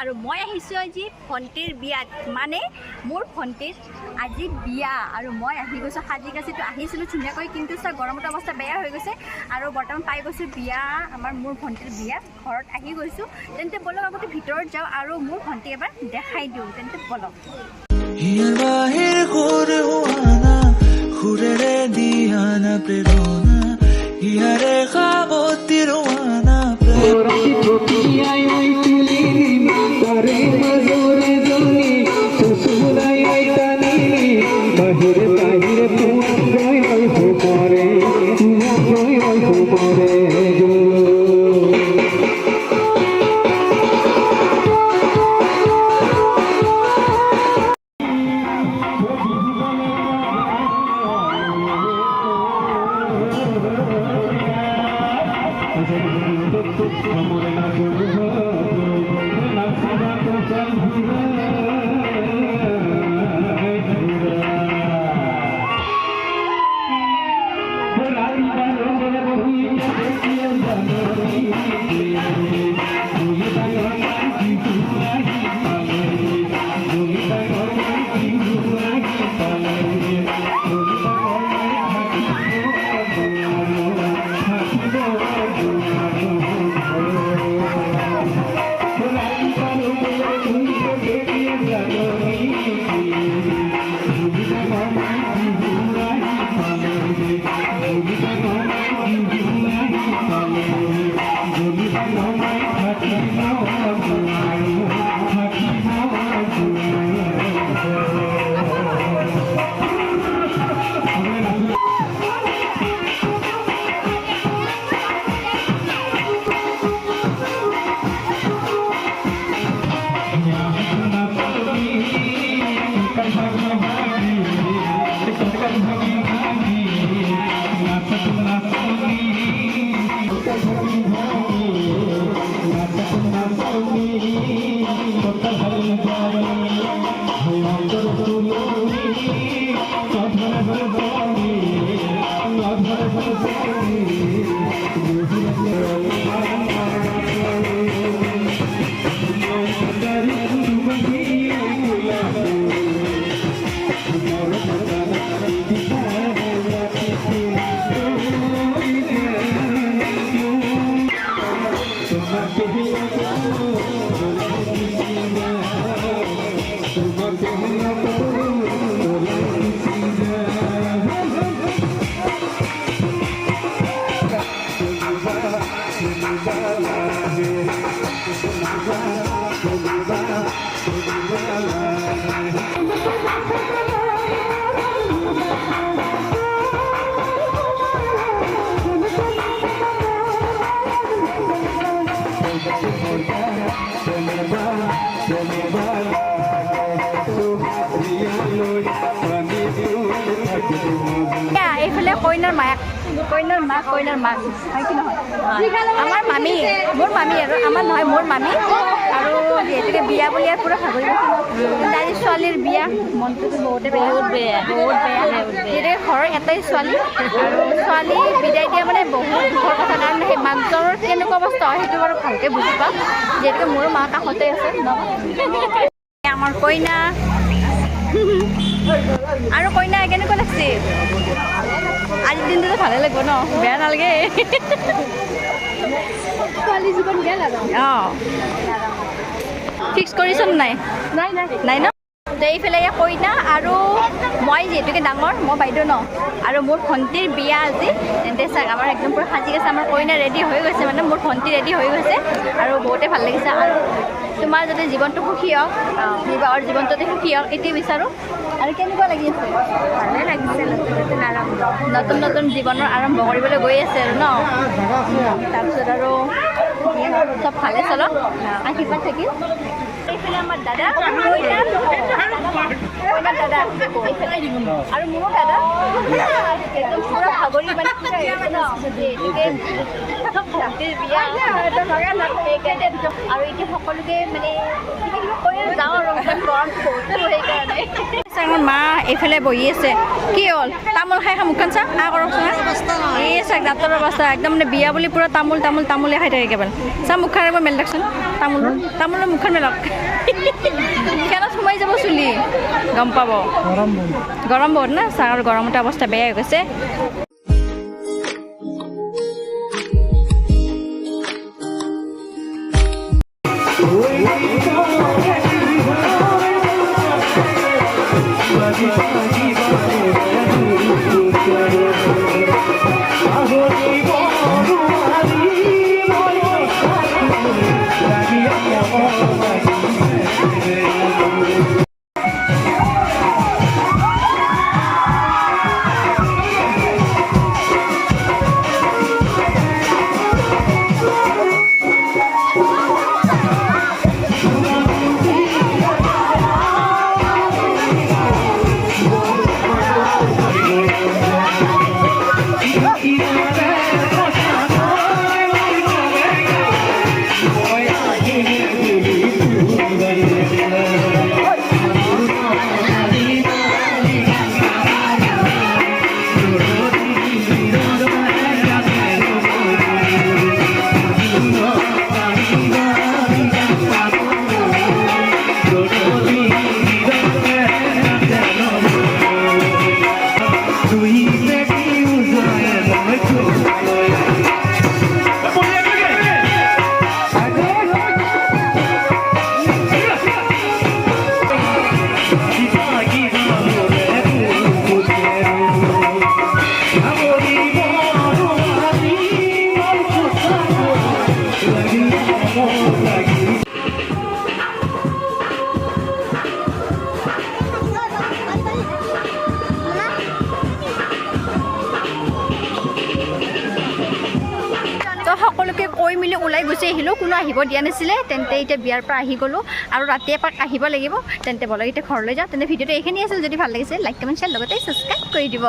আৰু মই আহিছোঁ আজি ভণ্টিৰ বিয়াত। মানে মোৰ ভণ্টিৰ আজি বিয়া আৰু মই আহি গৈছোঁ সাজি কাচিটো আহিছিলোঁ ধুনীয়াকৈ কিন্তু চা গৰমত অৱস্থা বেয়া হৈ গৈছে আৰু বৰ্তমান পাই গৈছোঁ বিয়া আমাৰ মোৰ ভণ্টিৰ বিয়া ঘৰত আহি গৈছোঁ। তেন্তে ব'লক আগতে ভিতৰত যাওঁ আৰু মোৰ ভণ্টিক এবাৰ দেখাই দিওঁ তেন্তে ব'লক। ঘুরে হুয়ানা ঘুরে দিয়ানা প্রেরণা Come on, তুমি হিয়ারে খাবতি রোয়ানা প্রেরণা এয়া, এইফালে কইনাৰ মাক কইনাৰ মাক কইনাৰ মাক হয় কি নহয়? আমাৰ মামী মোৰ মামী আৰু আমাৰ নহয় মোৰ মামী আৰু যিহেতুকে বিয়া বুলি আৰু পূৰা ভাগৰি গৈছোঁ কিন্তু ছোৱালীৰ বিয়া। মনটোতো বহুতে বেয়া। বহুত বেয়া বহুত বেয়া যিহেতুকে ঘৰৰ এটাই ছোৱালী আৰু ছোৱালী বিদায় দিয়া মানে বহুত দুখৰ কথা কাৰণ সেই মাকজনৰ কেনেকুৱা অৱস্থা হয় সেইটো বাৰু ভালকৈ বুজি পাওঁ। যিহেতুকে মোৰো মা কাষতে আছে ন আমাৰ কইনা। আৰু কইনা কেনেকুৱা লাগছে? আজিৰ দিনটোতো ভালে লাগিব ন? বেয়া নালাগে। অঁ। ফিক্স কৰিছ নাই? নাই নাই। নাই ন? তে এইফালে কইনা আৰু মই যিহেতুকে ডাঙৰ মই বাইদেউ ন। আৰু মোৰ ভণ্টিৰ বিয়া আজি তেন্তে চাওক আমাৰ একদম পূৰা সাজি গৈছে আমাৰ কইনা ৰেডি হৈ গৈছে মানে মোৰ ভণ্টি ৰেডি হৈ গৈছে। আৰু বহুতে ভালো লাগিছে। আৰু তোমাৰ যাতে জীৱনটো সুখী হওক বিবাহৰ জীৱনটোতে সুখী হওক এইটোৱে বিচাৰোঁ। আৰু কেনেকুৱা লাগি আছে? ভালে লাগিছে নতুন নতুন আৰম্ভ। নতুন নতুন জীৱনৰ আৰম্ভ কৰিবলৈ গৈ আছে আৰু ন? তাৰপিছত আৰু চব ভালে চলক। আশীৰ্বাদ থাকিল। আমাৰ দাদা আমার দাদা আর মোৰো দাদা মানে মানে চাঙৰ মা এইফালে বহি আছে। কি হ'ল? তামোল খাই খাই মুখখন চা আ কৰকচোন। এই চাক দাঁতৰ অৱস্থা একদম মানে বিয়া বুলি পূৰা তামোল তামোল, তামোলে খাই থাকে কেৱল চা মুখখন একবাৰ মেলি দিয়কচোন। তামোলৰ তামোলৰ মুখখন মেলক সোমাই যাব চুলি। গম পাব। গৰম বহুত না? চাহৰ গৰমতে অৱস্থা বেয়া হৈ গৈছে। তো সকলোকে কৈ মেলি ওলাই গুচি আহিলোঁ, কোনো আহিব দিয়া নাছিলে, তেন্তে এতিয়া বিয়াৰ পৰা আহি গ'লোঁ আৰু ৰাতি এপাক আহিব লাগিব, তেন্তে বলক এতিয়া ঘৰলৈ যাওঁ, তেন্তে ভিডিঅ'টো এইখিনি আছিল, যদি ভালো লাগিছে লাইক কমেণ্ট শ্বেয়াৰ লগতে ছাবস্ক্ৰাইব কৰি দিব।